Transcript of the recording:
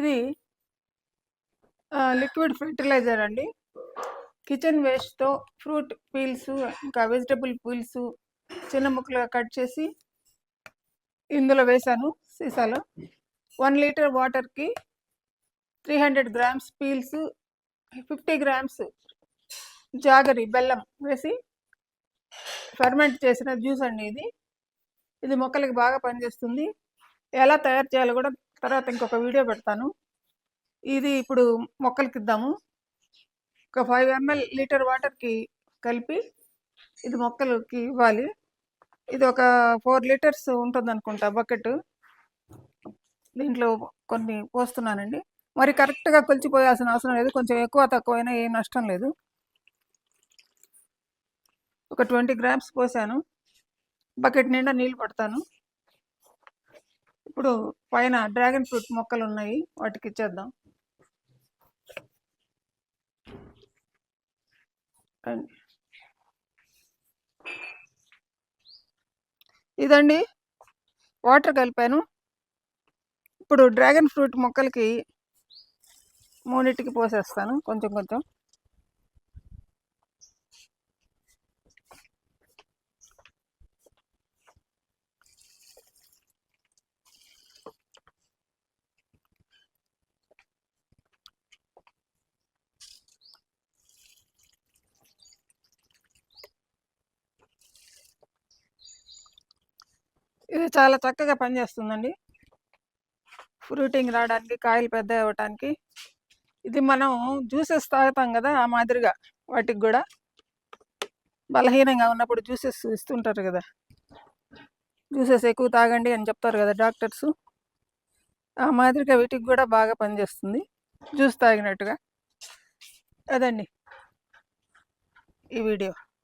ఇది liquid fertilizer అండి. Kitchen వేస్ట్తో ఫ్రూట్ పీల్స్ ఇంకా వెజిటబుల్ పీల్స్ చిన్న ముక్కలుగా కట్ చేసి ఇందులో వేశాను సీసాలో. వన్ లీటర్ వాటర్కి three hundred grams peels fifty grams jaggery బెల్లం వేసి ఫర్మెంట్ చేసిన జ్యూస్ అండి ఇది. ఇది మొక్కలకి బాగా పనిచేస్తుంది. ఎలా తయారు చేయాలో కూడా తర్వాత ఇంకొక వీడియో పెడతాను. ఇది ఇప్పుడు మొక్కలకి ఇద్దాము ఒక ఫైవ్ ఎంఎల్ లీటర్ వాటర్కి కలిపి ఇది మొక్కలకి ఇవ్వాలి. ఇది ఒక ఫోర్ లీటర్స్ ఉంటుంది అనుకుంటా బకెట్ దీంట్లో కొన్ని పోస్తున్నానండి. మరి కరెక్ట్గా కొలిచిపోయాల్సిన అవసరం లేదు. కొంచెం ఎక్కువ తక్కువైనా ఏం నష్టం లేదు. ఒక ట్వంటీ గ్రామ్స్ పోసాను. బకెట్ నిండా నీళ్ళు పడతాను. ఇప్పుడు పైన డ్రాగన్ ఫ్రూట్ మొక్కలు ఉన్నాయి వాటికి ఇచ్చేద్దాం. ఇదండి వాటర్ కలిపాను. ఇప్పుడు డ్రాగన్ ఫ్రూట్ మొక్కలకి మూడింటికి పోసేస్తాను కొంచెం కొంచెం. ఇది చాలా చక్కగా పనిచేస్తుందండి. ఫ్రూటింగ్ రావడానికి కాయలు పెద్ద అవ్వటానికి. ఇది మనం జ్యూసెస్ తాగుతాం కదా ఆ మాదిరిగా వాటికి కూడా. బలహీనంగా ఉన్నప్పుడు జ్యూసెస్ ఇస్తుంటారు కదా. జ్యూసెస్ ఎక్కువ తాగండి అని చెప్తారు కదా డాక్టర్స్. ఆ మాదిరిగా వీటికి కూడా బాగా పనిచేస్తుంది. జ్యూస్ తాగినట్టుగా. అదండి ఈ వీడియో.